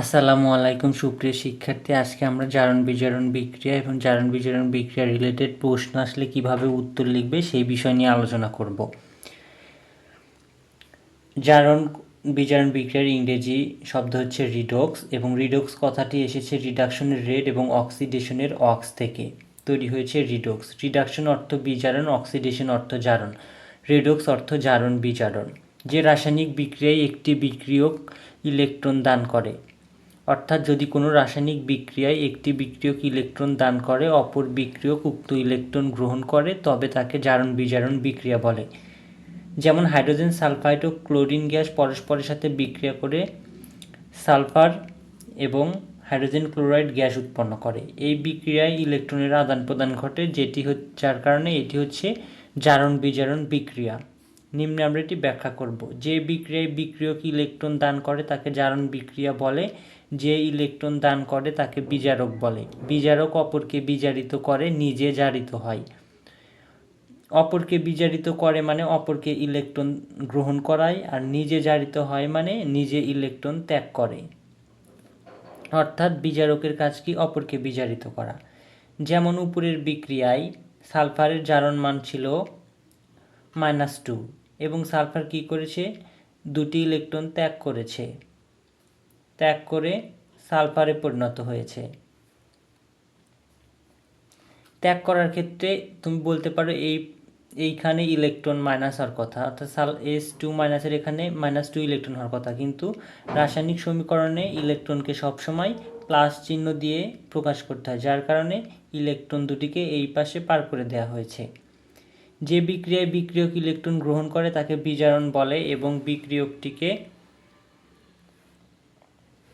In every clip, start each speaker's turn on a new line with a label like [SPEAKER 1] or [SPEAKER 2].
[SPEAKER 1] আসসালামু আলাইকুম, সুপ্রিয় শিক্ষার্থী। আজকে আমরা জারণ বিজারণ বিক্রিয়া এবং জারণ বিজারণ বিক্রিয়া রিলেটেড প্রশ্ন আসলে কীভাবে উত্তর লিখবে সেই বিষয় নিয়ে আলোচনা করব। জারণ বিজারণ বিক্রিয়ার ইংরেজি শব্দ হচ্ছে রিডক্স এবং রিডক্স কথাটি এসেছে রিডাকশনের রেড এবং অক্সিডেশনের অক্স থেকে। তৈরি হয়েছে রিডক্স রিডাকশন অর্থ বিজারণ অক্সিডেশন অর্থ জারণ। রিডক্স অর্থ জারণ বিজারণ। যে রাসায়নিক বিক্রিয়ায় একটি বিক্রিয়ক ইলেকট্রন দান করে অর্থাৎ যদি কোনো রাসায়নিক বিক্রিয়ায় একটি বিক্রিয়ক ইলেকট্রন দান করে, অপর বিক্রিয়ক উক্ত ইলেকট্রন গ্রহণ করে, তবে তাকে জারণ বিজারণ বিক্রিয়া বলে। যেমন হাইড্রোজেন সালফাইড ও ক্লোরিন গ্যাস পরস্পরের সাথে বিক্রিয়া করে সালফার এবং হাইড্রোজেন ক্লোরাইড গ্যাস উৎপন্ন করে। এই বিক্রিয়ায় ইলেকট্রনের আদান প্রদান ঘটে, যেটি যার কারণে এটি হচ্ছে জারণ বিজারণ বিক্রিয়া। নিম্নে আমরা এটি ব্যাখ্যা করব। যে বিক্রিয়ায় বিক্রিয়ক ইলেকট্রন দান করে তাকে জারণ বিক্রিয়া বলে, যে ইলেকট্রন দান করে তাকে বিজারক বলে। বিজারক অপরকে বিজারিত করে, নিজে জারিত হয়। অপরকে বিজারিত করে মানে অপরকে ইলেকট্রন গ্রহণ করায়, আর নিজে জারিত হয় মানে নিজে ইলেকট্রন ত্যাগ করে। অর্থাৎ বিজারকের কাজ কি? অপরকে বিজারিত করা। যেমন উপরের বিক্রিয়ায় সালফারের জারণ মান ছিল মাইনাস টু। এবং সালফার কি করেছে? দুটি ইলেকট্রন ত্যাগ করেছে। ত্যাগ করে সালফারে পরিণত হয়েছে। ত্যাগ করার ক্ষেত্রে তুমি বলতে পারো এই, এইখানে ইলেকট্রন মাইনাস হওয়ার কথা, অর্থাৎ সাল এস টু মাইনাসের এখানে মাইনাস টু ইলেকট্রন হওয়ার কথা। কিন্তু রাসায়নিক সমীকরণে ইলেকট্রনকে সবসময় প্লাস চিহ্ন দিয়ে প্রকাশ করতে হয়, যার কারণে ইলেকট্রন দুটিকে এই পাশে পার করে দেওয়া হয়েছে। যে বিক্রিয়ায় বিক্রিয়ক ইলেকট্রন গ্রহণ করে তাকে বিজারণ বলে এবং বিক্রিয়কটিকে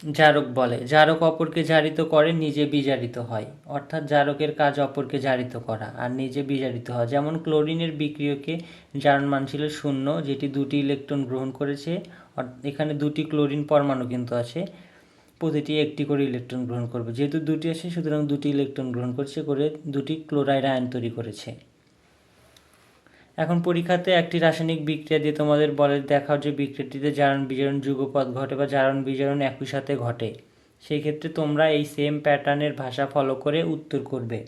[SPEAKER 1] জারক বলে। জারক অপরকে জারিত করে, নিজে বিজারিত হয়। অর্থাৎ জারকের কাজ অপরকে জারিত করা আর নিজে বিজারিত হয় যেমন ক্লোরিনের বিক্রিয়কে জারণ মান ছিল শূন্য, যেটি দুটি ইলেকট্রন গ্রহণ করেছে এখানে দুটি ক্লোরিন পরমাণু কিন্তু আছে, প্রতিটি একটি করে ইলেকট্রন গ্রহণ করবে। যেহেতু দুটি আছে, সুতরাং দুটি ইলেকট্রন গ্রহণ করছে, করে দুটি ক্লোরাইড আয়ন তৈরি করেছে। এখন পরীক্ষাতে একটি রাসায়নিক বিক্রিয়া দিয়ে তোমাদের বলে দেখাও যে বিক্রিয়াটিতে জারণ বিজারণ, যুগপথ ঘটে বা জারণ বিজারণ একই সাথে ঘটে। সেই ক্ষেত্রে তোমরা এই সেম প্যাটার্নের ভাষা ফলো করে উত্তর করবে।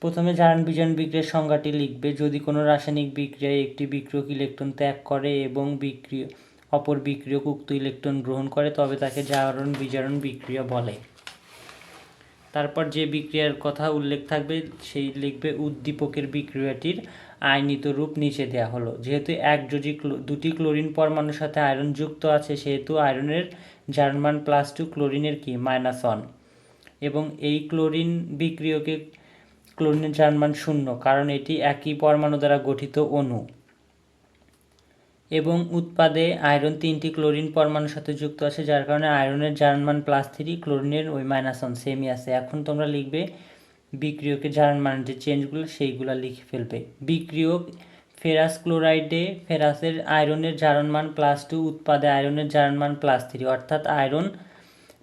[SPEAKER 1] প্রথমে জারণ বিজারণ বিক্রিয়ার সংজ্ঞাটি লিখবে, যদি কোনো রাসায়নিক বিক্রিয়ায় একটি বিক্রিয়ক ইলেকট্রন ত্যাগ করে এবং বিক্রিয়, অপর বিক্রিয়ক উক্ত ইলেকট্রন গ্রহণ করে, তবে তাকে জারণ বিজারণ বিক্রিয়া বলে। তারপর যে বিক্রিয়ার কথা উল্লেখ থাকবে, সেই লিখবে উদ্দীপকের বিক্রিয়াটির আয়নিত রূপ নিচে দেওয়া হলো। যেহেতু এক যদি দুটি ক্লোরিন পরমাণুর সাথে আয়রন যুক্ত আছে, সেহেতু আয়রনের জার্মান প্লাস টু ক্লোরিনের কি? Minus one. এবং এই ক্লোরিন বিক্রিয়কে, ক্লোরিনের জার্মান শূন্য, কারণ এটি একই পরমাণু দ্বারা গঠিত অণু। এবং উৎপাদে আয়রন তিনটি ক্লোরিন পরমাণুর সাথে যুক্ত আছে, যার কারণে আয়রনের জার্মান প্লাস থ্রি ক্লোরিনের ওই মাইনাস ওয়ান সেমই আছে। এখন তোমরা লিখবে, বিক্রিয়কের জারণ মান যে চেঞ্জগুলো, সেইগুলো লিখে ফেলবে। বিক্রিয়ক ফেরাস ক্লোরাইডে, ফেরাসের আয়রনের জারণ মান প্লাস টু উৎপাদে আয়রনের জারণ মান প্লাস থ্রি অর্থাৎ আয়রন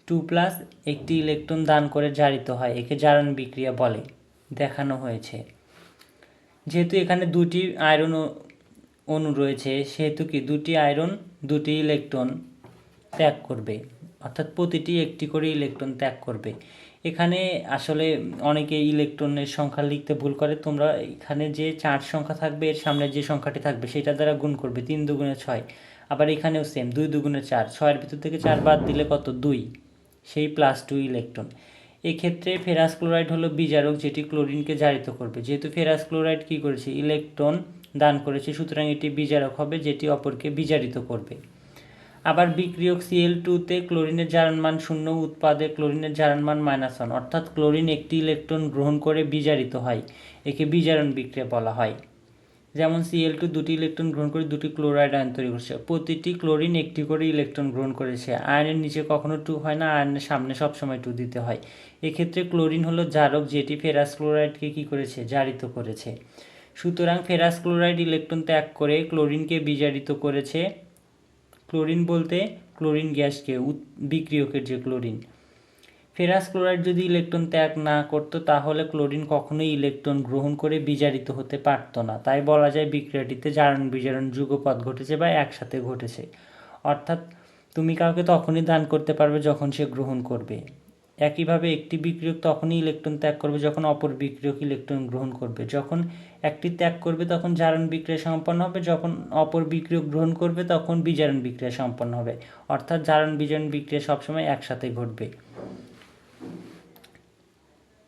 [SPEAKER 1] টু প্লাস একটি ইলেকট্রন দান করে জারিত হয়, একে জারণ বিক্রিয়া বলে, দেখানো হয়েছে। যেহেতু এখানে দুটি আয়রন অণু রয়েছে, সেহেতু কি দুটি আয়রন, দুটি ইলেকট্রন ত্যাগ করবে? অর্থাৎ প্রতিটি একটি করে ইলেকট্রন ত্যাগ করবে। এখানে আসলে অনেকে ইলেকট্রনের সংখ্যা লিখতে ভুল করে। তোমরা এখানে যে চার সংখ্যা থাকবে, এর সামনে যে সংখ্যাটি থাকবে, সেটা দ্বারা গুণ করবে, তিন দুগুণে ছয়। আবার এখানেও সেম দুই দুগুণে চার। ছয়ের ভিতর থেকে চার বাদ দিলে কত? দুই। সেই প্লাস টু ইলেকট্রন এক্ষেত্রে ফেরাস ক্লোরাইড হলো বিজারক যেটি ক্লোরিনকে জারিত করবে। যেহেতু ফেরাস ক্লোরাইড কী করেছে? ইলেকট্রন দান করেছে, সুতরাং এটি বিজারক হবে যেটি অপরকে বিজারিত করবে। আবার বিক্রিয়ক সিএল টুতে ক্লোরিনের জারণমান শূন্য, উৎপাদে ক্লোরিনের জারণমান মাইনাস ওয়ান অর্থাৎ ক্লোরিন একটি ইলেকট্রন গ্রহণ করে বিজারিত হয়, একে বিজারণ বিক্রিয়া বলা হয়। যেমন সিএল টু দুটি ইলেকট্রন গ্রহণ করে দুটি ক্লোরাইড আয়ন তৈরি করছে, প্রতিটি ক্লোরিন একটি করে ইলেকট্রন গ্রহণ করেছে। আয়নের নিচে কখনো টু হয় না, আয়নের সামনে সবসময় টু দিতে হয়। এক্ষেত্রে ক্লোরিন হলো জারক যেটি ফেরাস ক্লোরাইডকে কী করেছে? জারিত করেছে। সুতরাং ফেরাস ক্লোরাইড ইলেকট্রন ত্যাগ করে ক্লোরিনকে বিজারিত করেছে। ক্লোরিন বলতে ক্লোরিন গ্যাসকে বিক্রিয়কের যে ক্লোরিন। ফেরাস ক্লোরাইড যদি ইলেকট্রন ত্যাগ না করতো, তাহলে ক্লোরিন কখনোই ইলেকট্রন গ্রহণ করে বিজারিত হতে পারতো না। তাই বলা যায় বিক্রিয়াটিতে জারণ বিজারণ যুগপথ ঘটেছে বা একসাথে ঘটেছে। অর্থাৎ তুমি কাউকে তখনই দান করতে পারবে যখন সে গ্রহণ করবে। একইভাবে একটি বিক্রিয়ক তখনই ইলেকট্রন ত্যাগ করবে যখন অপর বিক্রিয়ক ইলেকট্রন গ্রহণ করবে। যখন একটি ত্যাগ করবে তখন জারণ বিক্রিয়া সম্পন্ন হবে, যখন অপর বিক্রিয়ক গ্রহণ করবে তখন বিজারণ বিক্রিয়া সম্পন্ন হবে। অর্থাৎ জারণ বিজারণ বিক্রিয়া সবসময় একসাথে ঘটবে।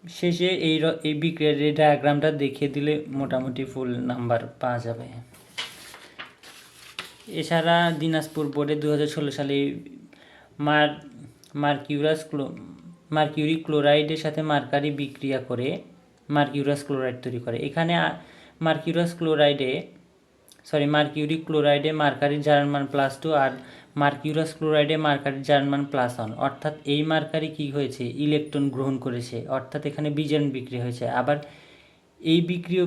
[SPEAKER 1] শেষে এই এই বিক্রিয়ার এই ডায়াগ্রামটা দেখিয়ে দিলে মোটামুটি ফুল নাম্বার পাওয়া যাবে। এছাড়া দিনাজপুর বোর্ডে দু হাজার ষোলো সালে মার মার্কিউরাস ক্লো মার্কিউরি ক্লোরাইডের সাথে মার্কারি বিক্রিয়া করে মার্কিউরাস ক্লোরাইড তৈরি করে। এখানে মার্কিউরাস ক্লোরাইডে সরি মার্কিউরি ক্লোরাইডে মার্কারি জার্মান প্লাস টু আর মার্কিউরাস ক্লোরাইডে মার্কারি জার্মান প্লাস ওয়ান। অর্থাৎ এই মার্কারি কি হয়েছে? ইলেকট্রন গ্রহণ করেছে। অর্থাৎ এখানে বিজারণ বিক্রিয়া হয়েছে। আবার এই বিক্রিয়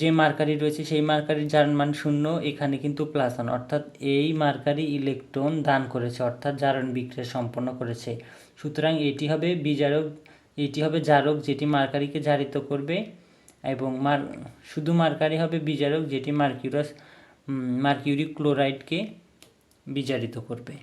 [SPEAKER 1] যে মার্কারি রয়েছে, সেই মার্কারির জার্মান শূন্য, এখানে কিন্তু প্লাস ওয়ান। অর্থাৎ এই মার্কারি ইলেকট্রন দান করেছে, অর্থাৎ জারণ বিক্রিয়া সম্পন্ন করেছে। সুতরাং এটি হবে বিজারক, এটি হবে জারক যেটি মার্কারিকে জারিত করবে এবং মার, শুধু মার্কারি হবে বিজারক যেটি মার্কিউরাস মার্কিউরি ক্লোরাইডকে বিজারিত করবে।